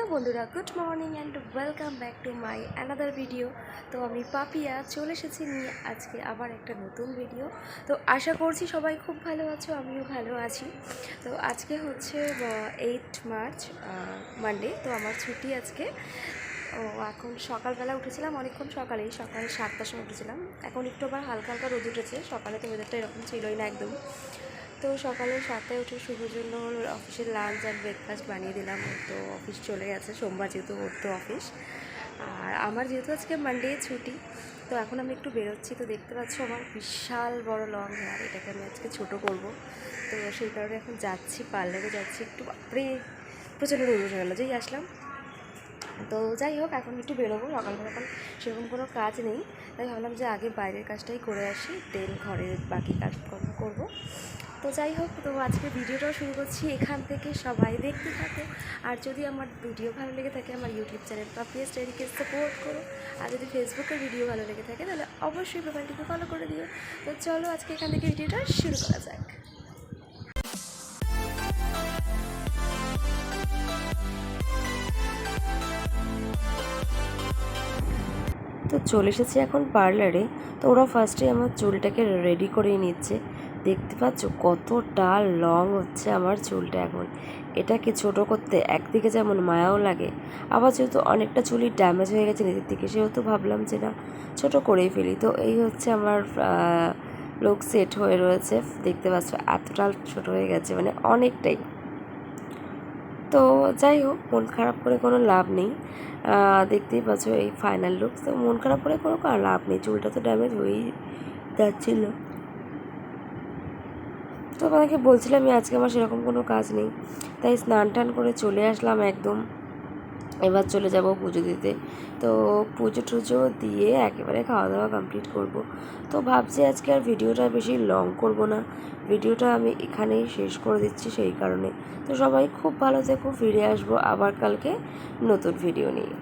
Hello বন্ধুরা? Good morning and welcome back to my another video তো আমি পাপিয়া চলে এসেছি নিয়ে আজকে আবার একটা নতুন ভিডিও তো আশা করছি সবাই খুব ভালো আছো, আমিও ভালো আছি। তো আজকে হচ্ছে এইট মার্চ মানডে তো আমার ছুটি আজকে। ও, এখন সকালবেলা উঠেছিলাম, অনেকক্ষণ সকালেই, সকাল সাতটার সময় উঠেছিলাম। এখন একটু আবার হালকা হালকা রোদ উঠেছে, সকালে তো ওয়েদারটা এরকম ছিলই না একদম। তো সকালে সাতটায় উঠে শুভর জন্য অফিসের লাঞ্চ আর ব্রেকফাস্ট বানিয়ে দিলাম, তো অফিস চলে গেছে। সোমবার যেহেতু ওর তো অফিস আর আমার যেহেতু আজকে মানডে ছুটি, তো এখন আমি একটু বেরোচ্ছি। তো দেখতে পাচ্ছ আমার বিশাল বড় লং হেয়ার এটাকে আমি আজকে ছোট করব। তো সেই কারণে এখন যাচ্ছি, পার্লারে যাচ্ছি। একটু বাপরে, প্রচণ্ড রোদ উঠে গেলো, যেই আসলাম। তো যাই হোক, এখন একটু বেরোবো সকালবেলা এখন সেরকম কোনো কাজ নেই। তাই ভাবলাম যে আগে বাইরের কাজটাই করে আসি দেন ঘরের বাকি কাজকর্ম করব। তো যাই হোক, তো আজকে ভিডিওটাও শুরু করছি এখান থেকে সবাই দেখতে থাকো। আর যদি আমার ভিডিও ভালো লেগে থাকে, আমার ইউটিউব চ্যানেল পাপিয়া স্টাডিকে সাপোর্ট করো। আর যদি ফেসবুকের ভিডিও ভালো লেগে থাকে, তাহলে অবশ্যই প্রোফাইলটিকে ফলো করে দিও। তো চলো আজকে এখান থেকে ভিডিওটা শুরু করা যাক। তো চলে এসেছি এখন পার্লারে তো ওরা ফার্স্টে আমার চুলটাকে রেডি করে নিচ্ছে। দেখতে পাচ্ছ কতটা লং হচ্ছে আমার চুলটা এখন। এটাকে ছোট করতে একদিকে যেমন মায়াও লাগে, আবার যেহেতু অনেকটা চুলই ড্যামেজ হয়ে গেছে নিজের দিকে, সেহেতু ভাবলাম যে না, ছোটো করেই ফেলি। তো এই হচ্ছে আমার লোক সেট হয়ে রয়েছে। দেখতে পাচ্ছ এতটা ছোট হয়ে গেছে মানে অনেকটাই। তো যাই হোক, মন খারাপ করে কোনো লাভ নেই। দেখতেই পাচ্ছ এই ফাইনাল লুক তো মন খারাপ করে কোনো লাভ নেই। চুলটা তো ড্যামেজ হয়েই যাচ্ছিল। তো আপনাকে বলছিলাম আজকে আমার সেরকম কোনো কাজ নেই। তাই স্নান টান করে চলে আসলাম একদম। এবার চলে যাব পুজো দিতে। তো পুজো টুজো দিয়ে একেবারে খাওয়া দাওয়া কমপ্লিট করব। তো ভাবছি আজকে আর ভিডিওটা বেশি লং করব না। ভিডিওটা আমি এখানেই শেষ করে দিচ্ছি সেই কারণে। তো সবাই খুব ভালো থেকো, ফিরে আসব আবার কালকে নতুন ভিডিও নিয়ে।